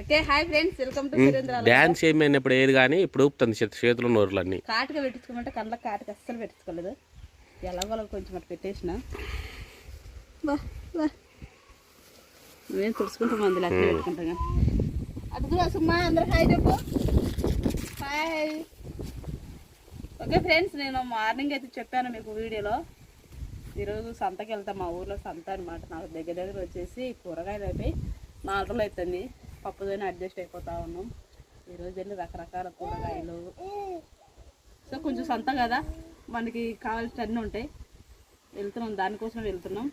Okay hi friends welcome to Surendra dance చేయమైనప్పుడు ఏది కానీ ఇప్పుడు ఊపుతుంది చేతి చేతులు నోరులన్నీ. కాటుక పెట్టించుకోమంటే కళ్ళకి కాటుక అస్సలు పెట్టించుకోలేదు ఎలాగోలా కొంచెం అట్లా పెట్టేసిన. నువ్వేం తుడుచుకుంటాం మందులు అట్లా పెట్టుకుంటాం కానీ అడుగు సుమ్మా అందరు హాయ్ చెప్పు. హాయ్. ఓకే ఫ్రెండ్స్ నేను మార్నింగ్ అయితే చెప్పాను మీకు వీడియోలో. ఈరోజు సంతకి వెళ్తాం మా ఊర్లో సంత అనమాట నాకు దగ్గర దగ్గర వచ్చేసి కూరగాయలు అయిపోయి నాలుగు రోజులు అవుతుంది. పప్పుతోనే అడ్జస్ట్ అయిపోతా ఉన్నాం. ఈరోజు వెళ్ళి రకరకాల కూరగాయలు. సో కొంచెం సంత కదా? మనకి కావాల్సిన అన్నీ ఉంటాయి. వెళ్తున్నాం దానికోసం వెళ్తున్నాం.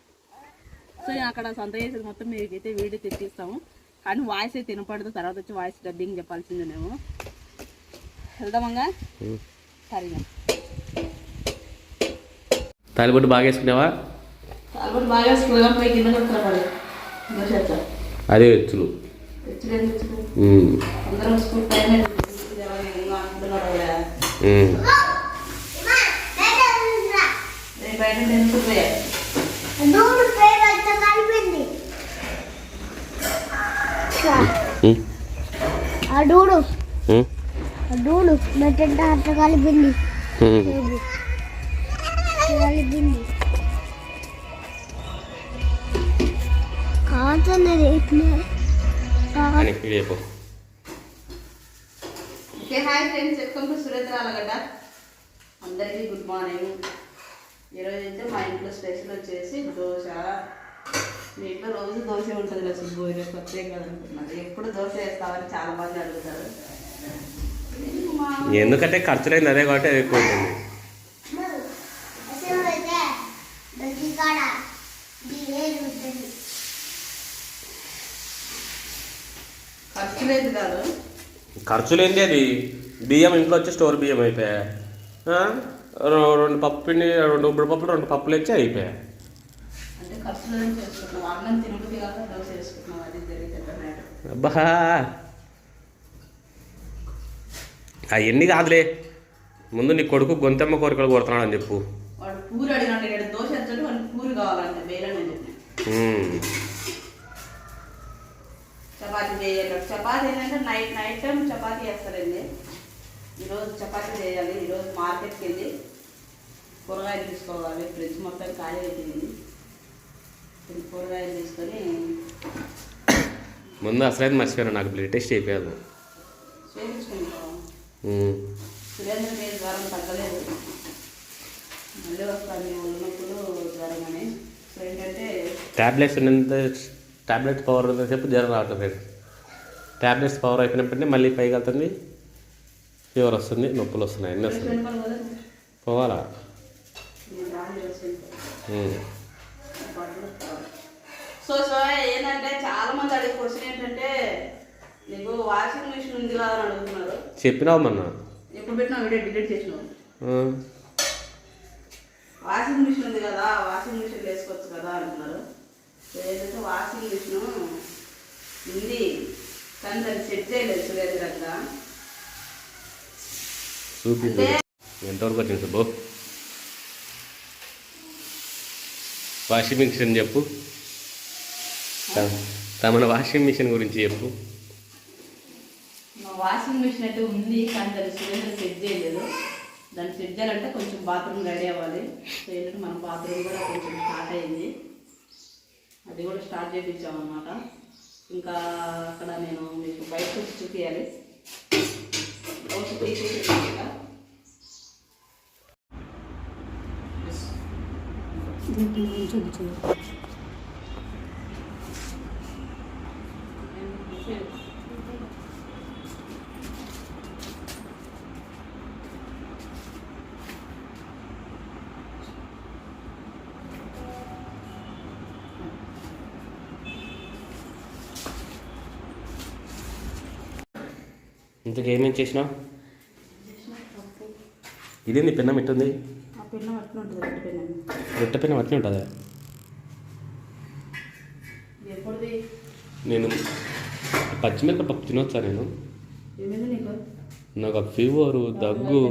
సో నేను అక్కడ సంత చేసేది మొత్తం మీకైతే వీడియో తెచ్చిస్తాము. కానీ వాయిస్ అయితే వినపడదు. తర్వాత వచ్చి వాయిస్ డబ్బింగ్ చెప్పాల్సిందేనేమో వెళ్దామంగా? సరేనా. తాలిబొట్టు బాగా వేసుకునేవా కాబట్టి బాగా పోయి కింద అదే ఎత్తులు. తెచ్చులేదు తెచ్చులేదు ఉమ్, అందరం స్కూల్ టైం అంటున్నారు కూడా ఉమ్. నేను బయట ఎందుకు పోయా దూడు పేరు అంతా కలిపింది ఉమ్, ఆ డూడు ఉమ్, ఆ డూడు మెట్టంటే అట్ట కలిపింది ఉమ్. పేరు. కలిపింది కావుతున్నది అని okay hi friends welcome to అందరికీ గుడ్ మార్నింగ్. ఈరోజు అయితే మా ఇంట్లో స్పెషల్ వచ్చేసి దోశ. మీ ఇంట్లో రోజు దోశ ఉంటుంది కదా సుబ్బు ఈరోజు కొత్త కదా అనుకుంటున్నారు ఎప్పుడు దోశ వేస్తామని చాలా మంది అడుగుతారు. ఎందుకంటే ఖర్చులైంది అదే కాబట్టి అది ఎక్కువ ఉంటుంది. ఖర్చు లేదు కాదు. ఖర్చులేంది అది? బియ్యం ఇంట్లో వచ్చి స్టోర్ బియ్యం అయిపోయా? రెండు పప్పు పిండి రెండు ఉబ్బడి పప్పులు రెండు పప్పులు వచ్చి అయిపోయా? అంటే ఖర్చు లేదని చేసుకుంటున్నాం. అన్నం తినబుద్ధి కాక దోశ వేసుకుంటున్నాం అది జరిగితే మ్యాటర్. అబ్బా! అవన్నీ కాదులే. ముందు నీ కొడుకు గొంతెమ్మ కోరికలు కొడుతున్నాడు అని చెప్పు. వాడు పూరి దోశ పూరి కావాలంటే చపాతీ చేయాలి. చపాతీ ఏంటంటే నైట్ నైట్ టైం చపాతీ చేస్తారండి. ఈరోజు చపాతీ చేయాలి. ఈరోజు మార్కెట్కి వెళ్ళి కూరగాయలు తీసుకోవాలి. ఫ్రిడ్జ్ మొత్తం ఖాళీ అయిపోయింది. కూరగాయలు తీసుకొని ముందు అసలైతే మర్చిపోయాను. నాకు బ్లడ్ టెస్ట్ అయిపోయాను. సురేంద్ర మీద జ్వరం తగ్గలేదు. మళ్ళీ వస్తుంది ఒళ్ళు నొప్పులు జ్వరం అని. సో ఏంటంటే ట్యాబ్లెట్స్ ఉన్నంత ట్యాబ్లెట్స్ పవర్ ఉన్నంతసేపు జ్వరం రావట్లేదు ట్యాబ్లెట్స్ పవర్ అయిపోయినప్పటికీ మళ్ళీ పైకి వెళ్తుంది. ఫీవర్ వస్తుంది నొప్పులు వస్తున్నాయి అన్నీ వస్తున్నాయి. పోవాలా. సో సో ఏంటంటే చాలా మంది అడిగే క్వశ్చన్ ఏంటంటే నీకు వాషింగ్ మిషన్ ఉంది కదా అని అడుగుతున్నారు. చెప్పినావు మొన్న. ఎప్పుడు పెట్టినా వీడియో? డిలీట్ చేసినావు. వాషింగ్ మిషన్ ఉంది కదా వాషింగ్ మిషన్ వేసుకోవచ్చు కదా అంటున్నారు. సో ఏంటంటే వాషింగ్ మిషన్ ఉంది. కానీ దాన్ని సెట్ చేయలేదు సురేంద్రంగా చూపించు ఎంతవరకు వచ్చింది సుబ్బు వాషింగ్ మిషన్ చెప్పు. తమన వాషింగ్ మిషన్ గురించి చెప్పు. వాషింగ్ మిషన్ అయితే ఉంది కానీ దాన్ని సురేంద్ర సెట్ చేయలేదు. దాన్ని సెట్ చేయాలంటే కొంచెం బాత్రూమ్ రెడీ అవ్వాలి. సో ఏంటంటే మన బాత్రూమ్ కూడా కొంచెం స్టార్ట్ అయింది. అది కూడా స్టార్ట్ చేయించామన్నమాట ఇంకా అక్కడ నేను మీకు బయట వచ్చి చూపించాలి వచ్చి తీసేసి ఇంకా. ఇంతకు ఏమేమి చేసినావు? ఇదేంది పిన్నం పిల్ల రొట్టె పిన్నం అట్నే ఉంటుందా నేను పచ్చిమిరప పప్పు తినొచ్చా నేను? నీకు? నాకు ఫీవరు దగ్గు?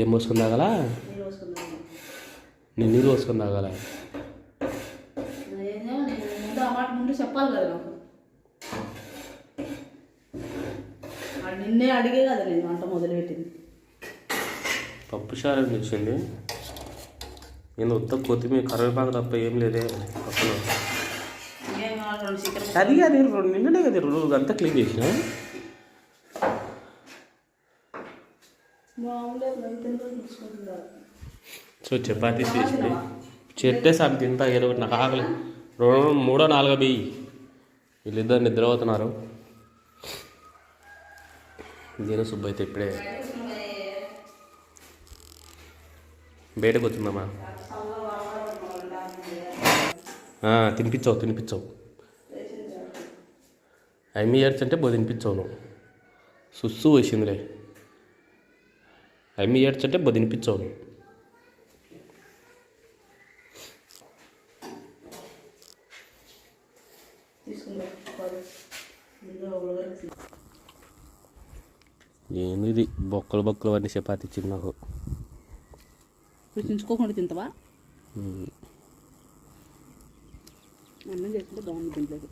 ఏం పోసుకుని తాగలా? నేను నీళ్ళు పోసుకుని తాగలా? చెప్పాలి కదా నిన్నే అడిగే కదా నేను వంట మొదలుపెట్టింది. పప్పు చారు వచ్చింది నేను ఉత్త కొత్తిమీర కరివేపాకు తప్ప ఏం లేదే పక్కన. అది అది రెండు నిన్ననే కదా రోజు అంతా క్లీన్ చేసిన? సో చపాతీ చేసింది చెట్టే సార్ తింటా ఏదో నాకు ఆకలి. రెండు మూడో నాలుగో బియ్యి. వీళ్ళిద్దరు నిద్రపోతున్నారు. నేను సుబ్బు అయితే ఇప్పుడే బయటకు వచ్చిందమ్మా తినిపించవు తినిపించవు ఐమి ఇయర్స్ అంటే బో తినిపించవు నువ్వు. సుస్సు వేసిందిలే. ఐమి ఇయర్స్ అంటే బో తినిపించవు నువ్వు. ఏంది బొక్కలు బొక్కలు అన్ని చపాతి ఇచ్చింది నాకు రుచించుకోకుండా తింటావా. అన్నం చేసుకుంటే బాగుంది తింటలేదు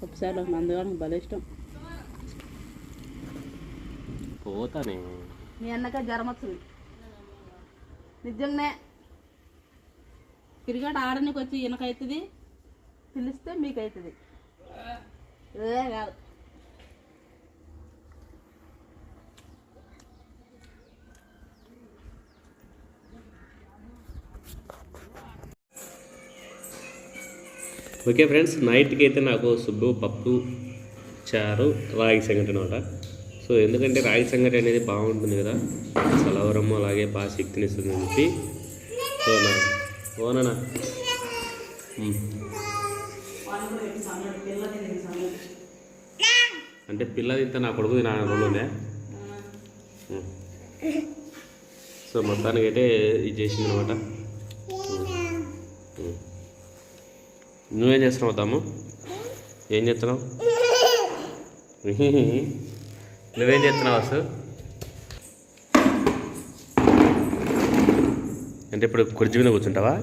పప్పుసార్లు మందుగా భలే ఇష్టం. పోతానే. మీ అన్నక జ్వరం వచ్చింది నిజంగానే క్రికెట్ ఆడనికి వచ్చి ఈయనకైతుంది. పిలిస్తే మీకు అవుతుంది కాదు. ఓకే ఫ్రెండ్స్ నైట్కి అయితే నాకు సుబ్బు పప్పు చారు రాగి సంగటి అనమాట. సో ఎందుకంటే రాగి సంగటి అనేది బాగుంటుంది కదా చలవరము అలాగే బాగా శక్తినిస్తుంది అని చెప్పి. సో నా ఓనా అంటే పిల్ల తింటే నా కొడుకు నా రెండునే సో మొత్తానికి అయితే ఇది చేసింది అనమాట నువ్వేం చేస్తున్నావు తాము? ఏం చేస్తున్నావు? నువ్వేం చేస్తున్నావు అసలు? అంటే ఇప్పుడు కుర్చీ మీద కూర్చుంటావా?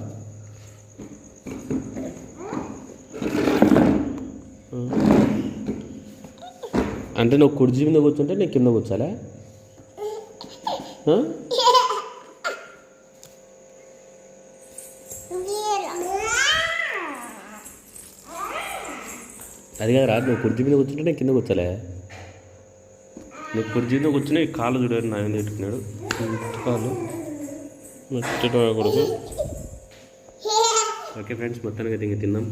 అంటే నువ్వు కుర్చీ మీద కూర్చుంటే నేను కింద కూర్చోలే? అది కాదు రా నువ్వు కుర్చీ మీద కూర్చుంటే నేను కింద కూర్చోలే. నువ్వు కుర్చీ మీద కూర్చుని కాళ్ళు చూడండి నా పెట్టుకున్నాడు. కాళ్ళు. నచ్చట ఓకే ఫ్రెండ్స్ మొత్తానికి అయితే ఇంక తిన్నాం.